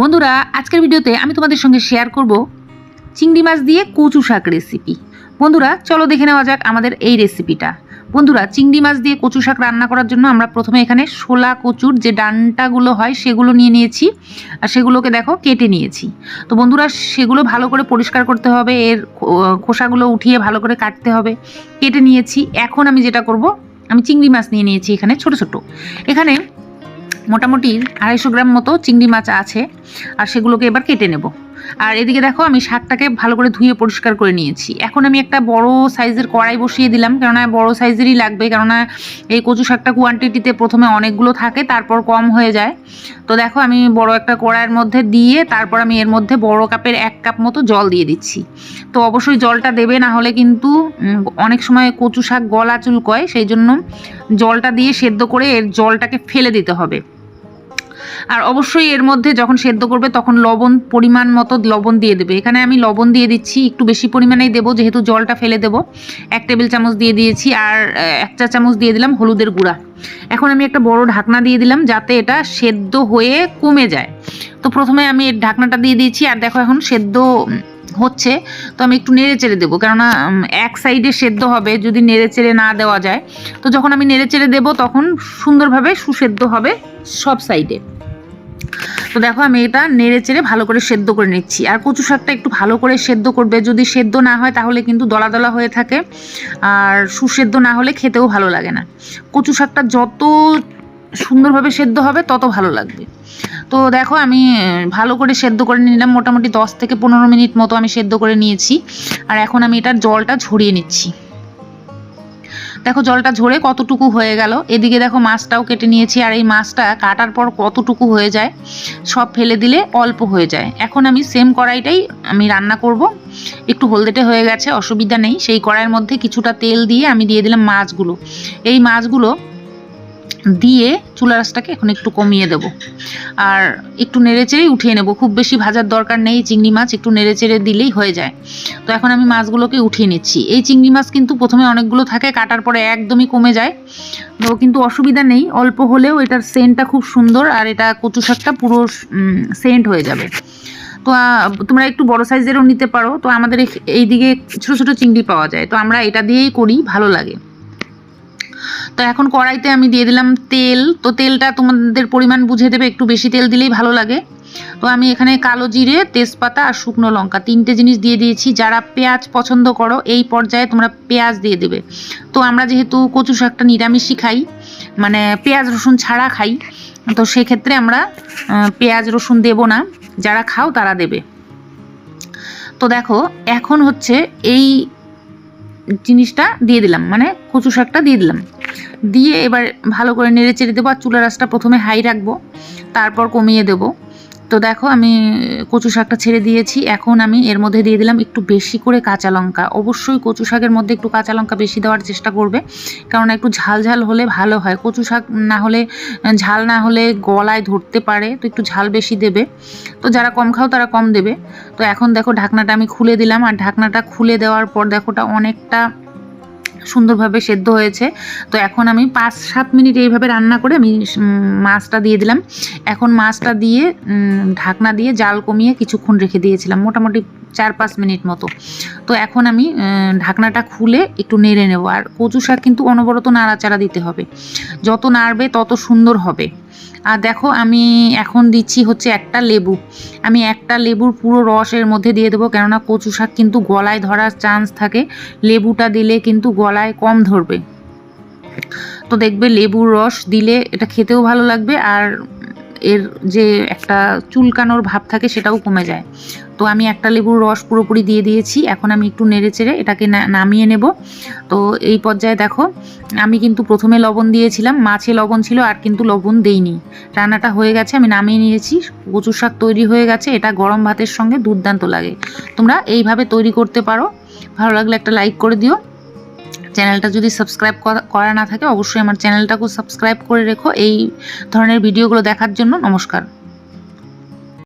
বন্ধুরা, আজকের ভিডিওতে আমি তোমাদের সঙ্গে শেয়ার করব চিংড়ি মাছ দিয়ে কচু শাক রেসিপি বন্ধুরা, চলো দেখে নেওয়া যাক আমাদের এই রেসিপিটা বন্ধুরা, চিংড়ি মাছ দিয়ে কচু শাক রান্না করার জন্য আমরা প্রথমে এখানে শোলা কচুর যে ডানটাগুলো হয়, সেগুলো নিয়ে নিয়েছি। আর সেগুলোকে দেখো কেটে নিয়েছি। তো বন্ধুরা, সেগুলো ভালো করে পরিষ্কার করতে হবে, এর খোসাগুলো উঠিয়ে ভালো করে কাটতে হবে। কেটে নিয়েছি। এখন আমি যেটা করব, আমি চিংড়ি মাছ নিয়ে নিয়েছি এখানে ছোট ছোট। এখানে মোটামুটি আড়াইশো গ্রাম মতো চিংড়ি মাছ আছে, আর সেগুলোকে এবার কেটে নেব। আর এদিকে দেখো, আমি শাকটাকে ভালো করে ধুয়ে পরিষ্কার করে নিয়েছি। এখন আমি একটা বড় সাইজের কড়াই বসিয়ে দিলাম, কেননা বড় সাইজেরই লাগবে, কেননা এই কচু শাকটা কোয়ান্টিটিতে প্রথমে অনেকগুলো থাকে, তারপর কম হয়ে যায়। তো দেখো, আমি বড় একটা কড়াইয়ের মধ্যে দিয়ে, তারপর আমি এর মধ্যে বড় কাপের এক কাপ মতো জল দিয়ে দিচ্ছি। তো অবশ্যই জলটা দেবে, না হলে কিন্তু অনেক সময় কচু শাক গলা চুলকয়, সেই জন্য জলটা দিয়ে সেদ্ধ করে এর জলটাকে ফেলে দিতে হবে। আর অবশ্যই এর মধ্যে যখন সেদ্ধ করবে তখন লবণ পরিমাণ মতো লবণ দিয়ে দেবে। এখানে আমি লবণ দিয়ে দিচ্ছি, একটু বেশি পরিমাণেই দেবো, যেহেতু জলটা ফেলে দেবো। এক টেবিল চামচ দিয়ে দিয়েছি আর এক চা চামচ দিয়ে দিলাম হলুদের গুঁড়া। এখন আমি একটা বড় ঢাকনা দিয়ে দিলাম যাতে এটা সেদ্ধ হয়ে কমে যায়। তো প্রথমে আমি ঢাকনাটা দিয়ে দিয়েছি আর দেখো এখন সেদ্ধ হচ্ছে, তো আমি একটু নেড়ে চেড়ে দেবো। কেননা এক সাইডে সেদ্ধ হবে, যদি নেড়ে চেড়ে না দেওয়া যায়, তো যখন আমি নেড়ে চেড়ে দেবো, তখন সুন্দরভাবে সুসেদ্ধ হবে সব সাইডে তো দেখো, আমি এটা নেড়ে চেড়ে ভালো করে সেদ্ধ করে নিচ্ছি। আর কচু শাকটা একটু ভালো করে সেদ্ধ করবে। যদি সেদ্ধ না হয়, তাহলে কিন্তু দলা দলা হয়ে থাকে। আর সুসেদ্ধ না হলে খেতেও ভালো লাগে না। কচু শাকটা যত সুন্দরভাবে সেদ্ধ হবে, তত ভালো লাগবে। তো দেখো আমি ভালো করে সেদ্ধ করে নিলাম। মোটামুটি দশ থেকে পনেরো মিনিট মতো আমি সেদ্ধ করে নিয়েছি। আর এখন আমি এটার জলটা ঝরিয়ে নিচ্ছি। দেখো জলটা ঝরে কতটুকু হয়ে গেল। এদিকে দেখো মাছটাও কেটে নিয়েছি। আর এই মাছটা কাটার পর কতটুকু হয়ে যায়, সব ফেলে দিলে অল্প হয়ে যায়। এখন আমি সেম কড়াইটাই আমি রান্না করব। একটু হলদেটে হয়ে গেছে, অসুবিধা নেই। সেই কড়াইয়ের মধ্যে কিছুটা তেল দিয়ে আমি দিয়ে দিলাম মাছগুলো। এই মাছগুলো দিয়ে চুলা রাসটাকে এখন একটু কমিয়ে দেব। আর একটু নেড়ে চেড়েই উঠিয়ে নেব। খুব বেশি ভাজার দরকার নেই, চিংড়ি মাছ একটু নেড়ে চেড়ে দিলেই হয়ে যায়। তো এখন আমি মাছগুলোকে উঠিয়ে নিচ্ছি। এই চিংড়ি মাছ কিন্তু প্রথমে অনেকগুলো থাকে, কাটার পরে একদমই কমে যায়। তো কিন্তু অসুবিধা নেই, অল্প হলেও এটার সেন্টটা খুব সুন্দর আর এটা কচু শাকটা পুরো সেন্ট হয়ে যাবে। তো তোমরা একটু বড় সাইজেরও নিতে পারো। তো আমাদের এই দিকে ছোটো ছোটো চিংড়ি পাওয়া যায়। তো আমরা এটা দিয়েই করি, ভালো লাগে। তো এখন কড়াইতে আমি দিয়ে দিলাম তেল। তো তেলটা তোমাদের পরিমাণ বুঝে দেবে, একটু বেশি তেল দিলেই ভালো লাগে। তো আমি এখানে কালো জিরে, তেজপাতা আর শুকনো লঙ্কা তিনটে জিনিস দিয়ে দিয়েছি। যারা পেঁয়াজ পছন্দ করো, এই পর্যায়ে তোমরা পেঁয়াজ দিয়ে দেবে। তো আমরা যেহেতু কচু শাকটা নিরামিষই খাই মানে পেঁয়াজ রসুন ছাড়া খাই, তো সেক্ষেত্রে আমরা পেঁয়াজ রসুন দেব না। যারা খাও তারা দেবে। তো দেখো, এখন হচ্ছে এই জিনিসটা দিয়ে দিলাম মানে কচু শাকটা দিয়ে দিলাম। দিয়ে এবার ভালো করে নেড়ে চেড়ে দেবো, আর চুলা রাসটা প্রথমে হাই রাখব, তারপর কমিয়ে দেবো। তো দেখো আমি কচু শাকটা ছেড়ে দিয়েছি, এখন আমি এর মধ্যে দিয়ে দিলাম একটু বেশি করে কাঁচা লঙ্কা। অবশ্যই কচু শাকের মধ্যে একটু কাঁচা লঙ্কা বেশি দেওয়ার চেষ্টা করবে, কারণ একটু ঝাল ঝাল হলে ভালো হয়। কচু শাক না হলে, ঝাল না হলে গলায় ধরতে পারে, তো একটু ঝাল বেশি দেবে। তো যারা কম খাও তারা কম দেবে। তো এখন দেখো ঢাকনাটা আমি খুলে দিলাম, আর ঢাকনাটা খুলে দেওয়ার পর দেখো ওটা অনেকটা সুন্দরভাবে সেদ্ধ হয়েছে। তো এখন আমি পাঁচ সাত মিনিট এইভাবে রান্না করে আমি মাছটা দিয়ে দিলাম। এখন মাছটা দিয়ে ঢাকনা দিয়ে জাল কমিয়ে কিছুক্ষণ রেখে দিয়েছিলাম। মোটামুটি চার পাঁচ মিনিট মতো। তো এখন আমি ঢাকনাটা খুলে একটু নেড়ে নেব। আর কচু শাক কিন্তু অনবরত নাড়াচাড়া দিতে হবে। যত নাড়বে, তত সুন্দর হবে। আর দেখো, আমি এখন দিচ্ছি হচ্ছে একটা লেবু। আমি একটা লেবুর পুরো রসের মধ্যে দিয়ে দেবো। কেননা কচু শাক কিন্তু গলায় ধরার চান্স থাকে। লেবুটা দিলে কিন্তু গলায় কম ধরবে। তো দেখবে লেবুর রস দিলে এটা খেতেও ভালো লাগবে। আর এর যে একটা চুলকানোর ভাব থাকে সেটাও কমে যায়। তো আমি একটা লেবুর রস পুরোপুরি দিয়ে দিয়েছি, এখন আমি একটু নেড়ে চেড়ে এটাকে নামিয়ে নেব। তো এই পর্যায়ে দেখো, আমি কিন্তু প্রথমে লবণ দিয়েছিলাম, মাছে লবণ ছিল আর কিন্তু লবণ দেইনি। রান্নাটা হয়ে গেছে, আমি নামিয়ে নিয়েছি কচু শাক তৈরি হয়ে গেছে, এটা গরম ভাতের সঙ্গে দুর্দান্ত লাগে। তোমরা এইভাবে তৈরি করতে পারো, ভালো লাগলে একটা লাইক করে দিও। চ্যানেলটা যদি সাবস্ক্রাইব করা না থাকে, অবশ্যই আমার চ্যানেলটাকেও সাবস্ক্রাইব করে রেখো। এই ধরনের ভিডিওগুলো দেখার জন্য নমস্কার।